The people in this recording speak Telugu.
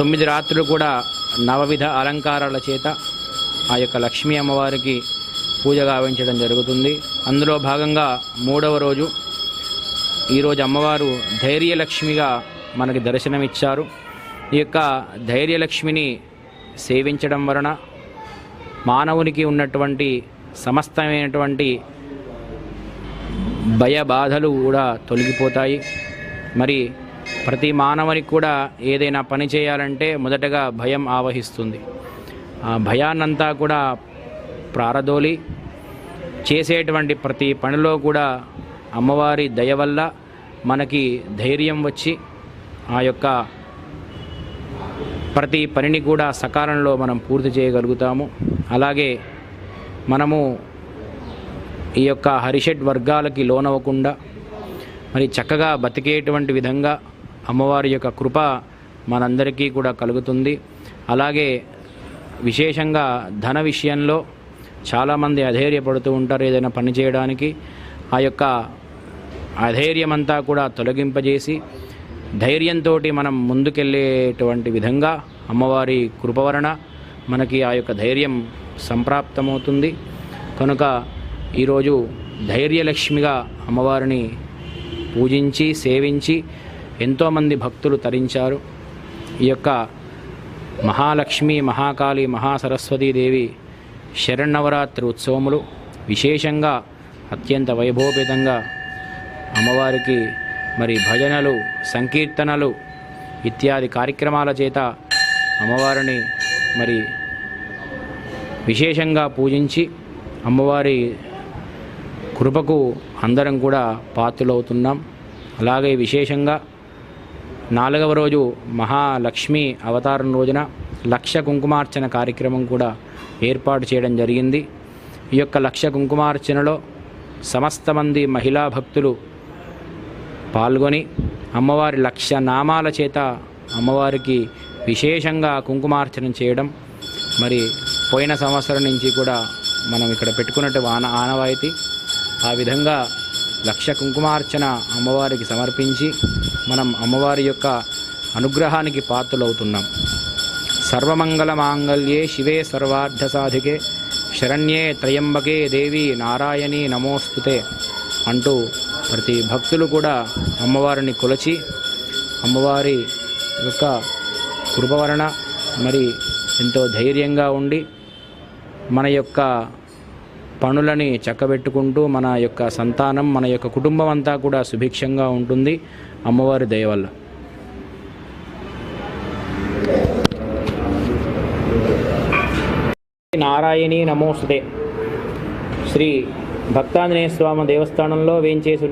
తొమ్మిది రాత్రులు కూడా నవవిధ అలంకారాల చేత ఆ యొక్క లక్ష్మీ అమ్మవారికి పూజ గావించడం జరుగుతుంది. అందులో భాగంగా మూడవ రోజు ఈరోజు అమ్మవారు ధైర్యలక్ష్మిగా మనకి దర్శనమిచ్చారు. ఈ యొక్క ధైర్యలక్ష్మిని సేవించడం వలన మానవునికి ఉన్నటువంటి సమస్తమైనటువంటి భయ బాధలు కూడా తొలగిపోతాయి. మరి ప్రతి మానవునికి కూడా ఏదైనా పని చేయాలంటే మొదటగా భయం ఆవహిస్తుంది. ఆ భయాన్నంతా కూడా ప్రారదోలి చేసేటువంటి ప్రతి పనిలో కూడా అమ్మవారి దయ వల్ల మనకి ధైర్యం వచ్చి ఆ యొక్క ప్రతి పనిని కూడా సకాలంలో మనం పూర్తి చేయగలుగుతాము. అలాగే మనము ఈ యొక్క హరిషడ్ వర్గాలకి లోనవ్వకుండా మరి చక్కగా బతికేటువంటి విధంగా అమ్మవారి యొక్క కృప మనందరికీ కూడా కలుగుతుంది. అలాగే విశేషంగా ధన విషయంలో చాలామంది అధైర్యపడుతూ ఉంటారు ఏదైనా పని చేయడానికి. ఆ యొక్క అధైర్యమంతా కూడా తొలగింపజేసి ధైర్యంతో మనం ముందుకెళ్ళేటువంటి విధంగా అమ్మవారి కృప వలన మనకి ఆ యొక్క ధైర్యం సంప్రాప్తమవుతుంది. కనుక ఈరోజు ధైర్యలక్ష్మిగా అమ్మవారిని పూజించి సేవించి ఎంతోమంది భక్తులు తరించారు. ఈ యొక్క మహాలక్ష్మి మహాకాళి మహాసరస్వతీదేవి శరణవరాత్రి ఉత్సవములు విశేషంగా అత్యంత వైభవపేతంగా అమ్మవారికి మరి భజనలు సంకీర్తనలు ఇత్యాది కార్యక్రమాల చేత అమ్మవారిని మరి విశేషంగా పూజించి అమ్మవారి కృపకు అందరం కూడా పాత్రలవుతున్నాం. అలాగే విశేషంగా నాలుగవ రోజు మహాలక్ష్మి అవతారం రోజున లక్ష కుంకుమార్చన కార్యక్రమం కూడా ఏర్పాటు చేయడం జరిగింది. ఈ యొక్క లక్ష కుంకుమార్చనలో సమస్త మంది మహిళా భక్తులు పాల్గొని అమ్మవారి లక్ష నామాల చేత అమ్మవారికి విశేషంగా కుంకుమార్చన చేయడం. మరి పోయిన సంవత్సరం నుంచి కూడా మనం ఇక్కడ పెట్టుకున్నట్టు ఆన ఆనవాయితీ. ఆ విధంగా లక్ష కుంకుమార్చన అమ్మవారికి సమర్పించి మనం అమ్మవారి యొక్క అనుగ్రహానికి పాత్రలవుతున్నాం. సర్వమంగళమాంగళ్యే శివే సర్వార్థ సాధికే శరణ్యే త్రయంబకే దేవి నారాయణి నమోస్తుతే అంటూ ప్రతి భక్తులు కూడా అమ్మవారిని కొలచి అమ్మవారి యొక్క కృపవలన మరి ఎంతో ధైర్యంగా ఉండి మన యొక్క పనులని చక్కబెట్టుకుంటూ మన యొక్క సంతానం మన యొక్క కుటుంబం అంతా కూడా సుభిక్షంగా ఉంటుంది. అమ్మవారి దయ వల్ల నారాయణి నమోస్తుతే. శ్రీ భక్తాంజనేయ స్వామి దేవస్థానంలో వేంచేసి